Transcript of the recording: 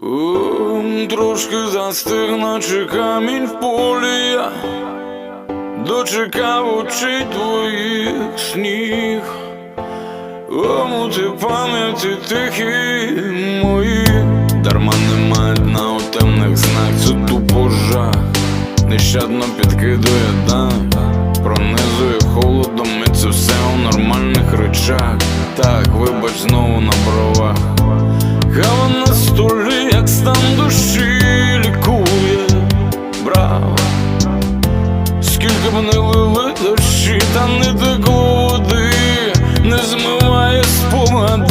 Трошки застиг, наче камінь в полі. Я Дочекав очей твоїх сніг Омути пам'яті тихі мої Дарма немає дна у темних знак, це тупо жах. Нещадно підкидує дах Пронизує холодом, і це все у нормальних речах. Так, вибач знову на бровах Кава на столі, стан душі лікує, браво, скільки б не лили дощі, та не до води, не змиває спомад.